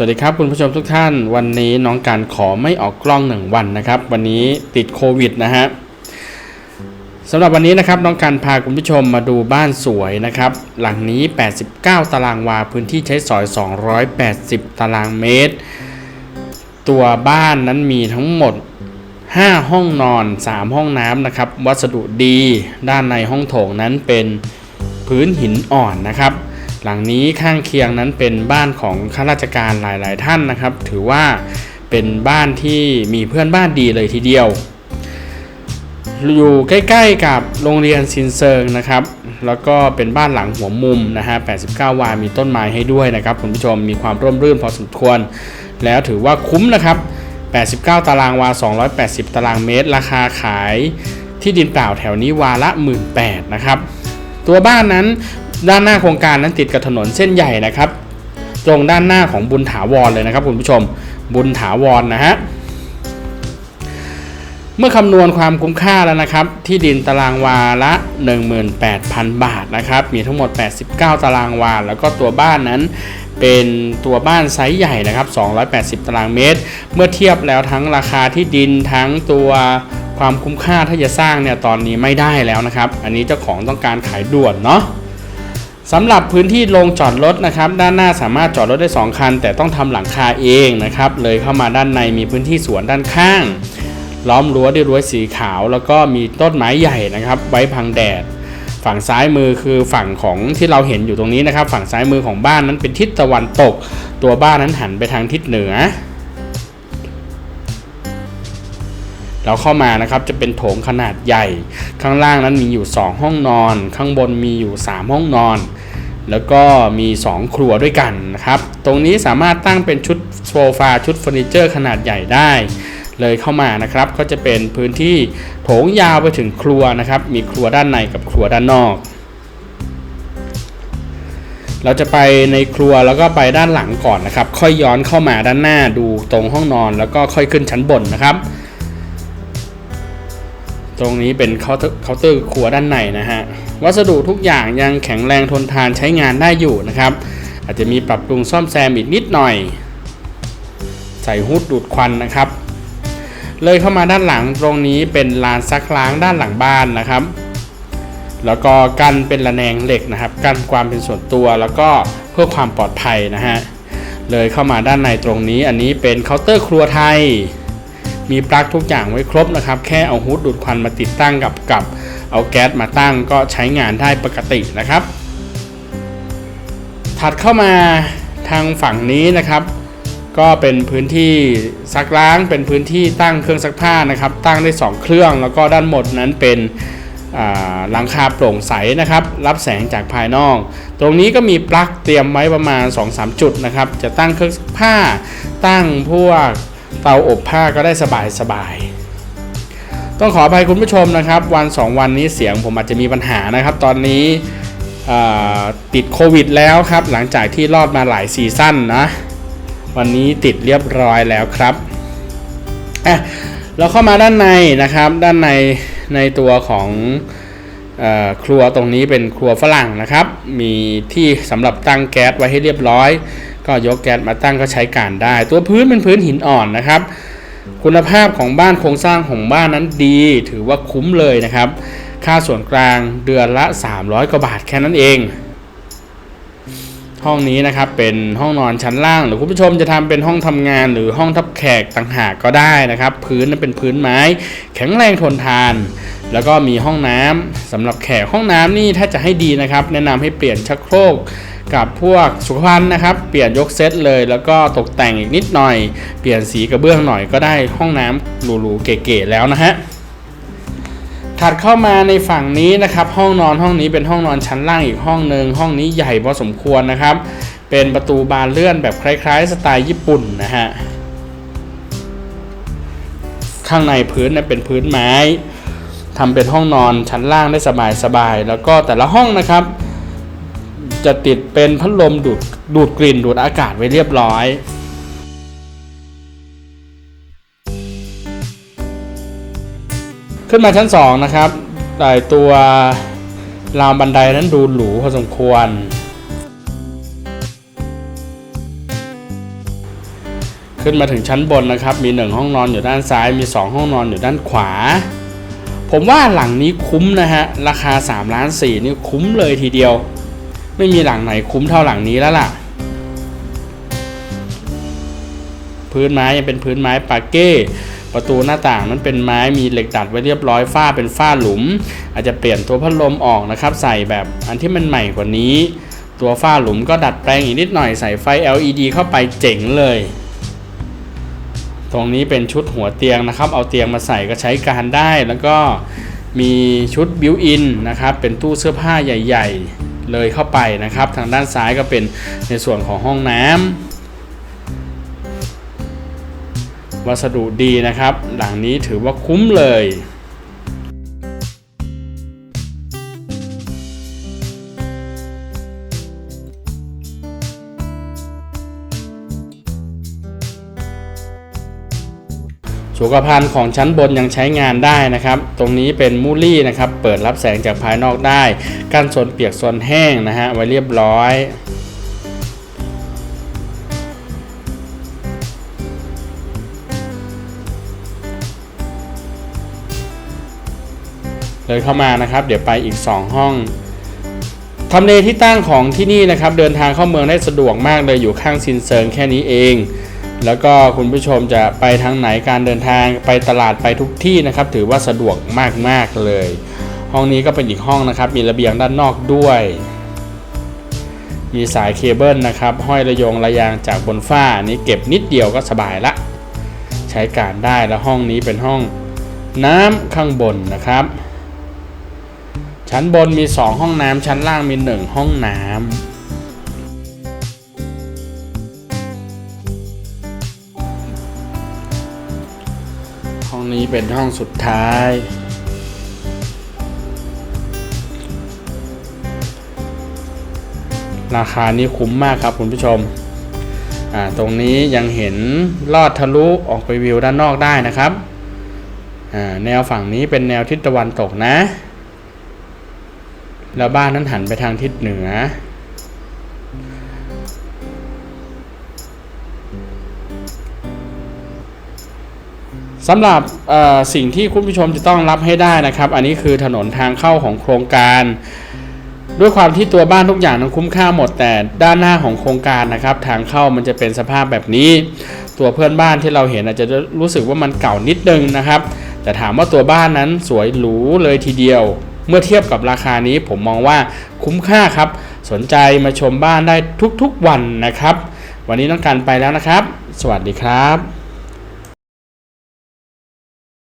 สวัสดีครับคุณผู้ชมทุกท่านวันนี้น้องการขอไม่ออกกล้องหนึ่งวันนะครับ วันนี้ติดโควิดนะฮะสำหรับวันนี้นะครับน้องการพาคุณผู้ชมมาดูบ้านสวยนะครับ หลังนี้ 89 ตารางวาพื้นที่ใช้สอย 280 ตารางเมตร ตัวบ้านนั้นมีทั้งหมด 5 ห้องนอน 3 ห้องน้ำนะครับ วัสดุดีด้านในห้องโถงนั้นเป็นพื้นหินอ่อนนะครับ หลังนี้ข้างเคียงนั้นเป็นบ้านของข้าราชการหลาย ๆ ท่านนะครับ ถือว่าเป็นบ้านที่มีเพื่อนบ้านดีเลยทีเดียว อยู่ใกล้ ๆ กับโรงเรียนซินเซิงนะครับ แล้วก็เป็นบ้านหลังหัวมุมนะฮะ 89 วา มีต้นไม้ให้ด้วยนะครับคุณผู้ชม มีความร่มรื่นพอสมควร แล้วถือว่าคุ้มนะครับ 89 ตารางวา 280 ตารางเมตร ราคาขายที่ดินเปล่าแถวนี้วาละ 18,000นะครับ ตัวบ้านนั้น ด้านหน้าโครงการนั้นติดกับถนนเส้นใหญ่นะครับ ตรงด้านหน้าของบุญถาวรเลยนะครับคุณผู้ชมบุญถาวรนะฮะเมื่อคำนวณความคุ้มค่าแล้วนะครับ ที่ดินตารางวาละ 18,000 บาทนะครับ มีทั้งหมด 89 ตารางวา แล้วก็ตัวบ้านนั้นเป็นตัวบ้านไซส์ใหญ่นะครับ 280 ตารางเมตร เมื่อเทียบแล้วทั้งราคาที่ดินทั้งตัวความคุ้มค่าถ้าจะสร้างเนี่ยตอนนี้ไม่ได้แล้วนะครับ อันนี้เจ้าของต้องการขายด่วนเนาะ สำหรับพื้นที่ลงจอดรถนะครับด้านหน้าสามารถจอดรถได้ 2 คัน แต่ต้องทำหลังคาเองนะครับเลยเข้ามาด้านในมีพื้นที่สวนด้านข้าง ล้อมรั้วด้วยรั้วสีขาว แล้วก็มีต้นไม้ใหญ่นะครับไว้พังแดด ฝั่งซ้ายมือคือฝั่งของที่เราเห็นอยู่ตรงนี้นะครับ ฝั่งซ้ายมือของบ้านนั้นเป็นทิศตะวันตก ตัวบ้านนั้นหันไปทางทิศเหนือ เราเข้ามานะครับจะเป็นโถงขนาดใหญ่ ข้างล่างนั้นมีอยู่ 2 ห้องนอน ข้างบนมีอยู่ 3 ห้องนอน แล้วก็มี 2 ครัวด้วยกันนะครับ ตรงนี้สามารถตั้งเป็นชุดโซฟาชุดเฟอร์นิเจอร์ขนาดใหญ่ได้ เลยเข้ามานะครับ ก็จะเป็นพื้นที่โถงยาวไปถึงครัวนะครับ มีครัวด้านในกับครัวด้านนอก เราจะไปในครัวแล้วก็ไปด้านหลังก่อนนะครับ ค่อยย้อนเข้ามาด้านหน้าดูตรงห้องนอน แล้วก็ค่อยขึ้นชั้นบนนะครับ ตรงนี้เป็นเคาน์เตอร์ครัวด้านในนะฮะ วัสดุทุกอย่างยังแข็งแรงทนทานใช้งานได้อยู่นะครับ อาจจะมีปรับปรุงซ่อมแซมอีกนิดหน่อย ใส่ฮุดดูดควันนะครับ เลยเข้ามาด้านหลังตรงนี้เป็นลานซักล้างด้านหลังบ้านนะครับ แล้วก็กันเป็นระแนงเหล็กนะครับ กันความเป็นส่วนตัวแล้วก็เพื่อความปลอดภัยนะฮะ เลยเข้ามาด้านในตรงนี้อันนี้เป็นเคาน์เตอร์ครัวไทย มีปลั๊กทุกอย่างไว้ครบนะครับ แค่เอาฮูดดูดควันมาติดตั้งกับกับ เอาแก๊สมาตั้งก็ใช้งานได้ปกตินะครับ ถัดเข้ามาทางฝั่งนี้นะครับ ก็เป็นพื้นที่ซักล้างเป็นพื้นที่ตั้งเครื่องซักผ้านะครับ ตั้งได้ 2 เครื่องแล้วก็ด้านบนนั้นเป็นหลังคาโปร่งใสนะครับ รับแสงจากภายนอก ตรงนี้ก็มีปลั๊กเตรียมไว้ประมาณ 2-3 จุดนะครับ จะตั้งเครื่องซักผ้าตั้งพวก เตาอบผ้าก็ได้สบายสบายๆต้องขออภัยคุณผู้ชมนะครับ วัน 2 วันนี้เสียงผมอาจจะมีปัญหานะครับ ตอนนี้ติดโควิดแล้วครับ หลังจากที่รอดมาหลายซีซั่นนะ วันนี้ติดเรียบร้อยแล้วครับอะเราเข้ามาด้านในนะครับ ด้านในในตัวของอครัวตรงนี้เป็นครัวฝรั่งนะครับ มีที่สำหรับตั้งแก๊สไว้ให้เรียบร้อย ก็ยกแก๊สมาตั้งก็ใช้การได้ ตัวพื้นเป็นพื้นหินอ่อนนะครับ คุณภาพของบ้านโครงสร้างของบ้านนั้นดี ถือว่าคุ้มเลยนะครับ ค่าส่วนกลางเดือนละ 300กว่าบาทแค่นั้นเอง ห้องนี้นะครับเป็นห้องนอนชั้นล่าง หรือคุณผู้ชมจะทำเป็นห้องทำงานหรือห้องทับแขกต่างหากก็ได้นะครับ พื้นนั้นเป็นพื้นไม้ แข็งแรงทนทาน แล้วก็มีห้องน้ำสำหรับแขกห้องน้ำนี่ถ้าจะให้ดีนะครับ แนะนำให้เปลี่ยนชักโครกกับพวกสุขภัณฑ์นะครับ เปลี่ยนยกเซตเลย แล้วก็ตกแต่งอีกนิดหน่อย เปลี่ยนสีกระเบื้องหน่อยก็ได้ห้องน้ำหรูๆเก๋ๆแล้วนะฮะ ถัดเข้ามาในฝั่งนี้นะครับ ห้องนอนห้องนี้เป็นห้องนอนชั้นล่างอีกห้องหนึ่งห้องนี้ใหญ่พอสมควรนะครับ เป็นประตูบานเลื่อนแบบคล้ายๆ สไตล์ญี่ปุ่นนะฮะข้างในพื้นเนี่ยเป็นพื้นไม้ทำเป็นห้องนอนชั้นล่างได้สบายๆแล้วก็แต่ละห้องนะครับ จะติดเป็นพัดลมดูดดูดกลิ่นดูดอากาศไว้เรียบร้อย ขึ้นมาชั้น 2 นะครับแต่ตัวราวบันไดนั้นดูหรูพอสมควร ขึ้นมาถึงชั้นบนนะครับ มีหนึ่งห้องนอนอยู่ด้านซ้าย มี 2 ห้องนอนอยู่ด้านขวา ผมว่าหลังนี้คุ้มนะฮะ ราคา3ล้าน4นี่คุ้มเลยทีเดียว ไม่มีหลังไหนคุ้มเท่าหลังนี้แล้วล่ะ พื้นไม้ยังเป็นพื้นไม้ปาเก้ ประตูหน้าต่างนั้นเป็นไม้มีเหล็กดัดไว้เรียบร้อยฝ้าเป็นฝ้าหลุม อาจจะเปลี่ยนตัวพัดลมออกนะครับ ใส่แบบอันที่มันใหม่กว่านี้ ตัวฝ้าหลุมก็ดัดแปลงอีกนิดหน่อยใส่ไฟ LED เข้าไปเจ๋งเลย ตรงนี้เป็นชุดหัวเตียงนะครับ เอาเตียงมาใส่ก็ใช้การได้แล้วก็มีชุดบิวอินนะครับ เป็นตู้เสื้อผ้าใหญ่ ๆ เลยเข้าไปนะครับ ทางด้านซ้ายก็เป็นในส่วนของห้องน้ำ วัสดุดีนะครับ หลังนี้ถือว่าคุ้มเลยสุขภัณฑ์ของชั้นบนยังใช้งานได้นะครับ ตรงนี้เป็นมูลลี่นะครับ เปิดรับแสงจากภายนอกได้ กั้นโซนเปียกโซนแห้งนะฮะ ไว้เรียบร้อย เลยเข้ามานะครับ เดี๋ยวไปอีก 2 ห้องทำเลที่ตั้งของที่นี่นะครับ เดินทางเข้าเมืองได้สะดวกมากเลยอยู่ข้างซินเซิงแค่นี้เอง แล้วก็คุณผู้ชมจะไปทางไหนการเดินทางไปตลาดไปทุกที่นะครับ ถือว่าสะดวกมากๆเลย ห้องนี้ก็เป็นอีกห้องนะครับ มีระเบียงด้านนอกด้วยมีสายเคเบิลนะครับ ห้อยระยงระยางจากบนฝ้านี้เก็บนิดเดียวก็สบายละ ใช้การได้แล้วห้องนี้เป็นห้องน้ำข้างบนนะครับ ชั้นบนมี 2 ห้องน้ำชั้นล่างมี 1 ห้องน้ำห้องนี้เป็นห้องสุดท้าย ราคานี้คุ้มมากครับคุณผู้ชมอ่าตรงนี้ยังเห็นลอดทะลุออกไปวิวด้านนอกได้นะครับอ่าแนวฝั่งนี้เป็นแนวทิศตะวันตกนะ แล้วบ้านนั้นหันไปทางทิศเหนือ สำหรับสิ่งที่คุณผู้ชมจะต้องรับให้ได้นะครับ อันนี้คือถนนทางเข้าของโครงการด้วยความที่ตัวบ้านทุกอย่างนั้นคุ้มค่าหมดแต่ด้านหน้าของโครงการนะครับ ทางเข้ามันจะเป็นสภาพแบบนี้ ตัวเพื่อนบ้านที่เราเห็นอาจจะรู้สึกว่ามันเก่านิดนึงนะครับ แต่ถามว่าตัวบ้านนั้นสวยหรูเลยทีเดียว เมื่อเทียบกับราคานี้ผมมองว่าคุ้มค่าครับ สนใจมาชมบ้านได้ทุกๆวันนะครับ วันนี้ต้องการไปแล้วนะครับ สวัสดีครับ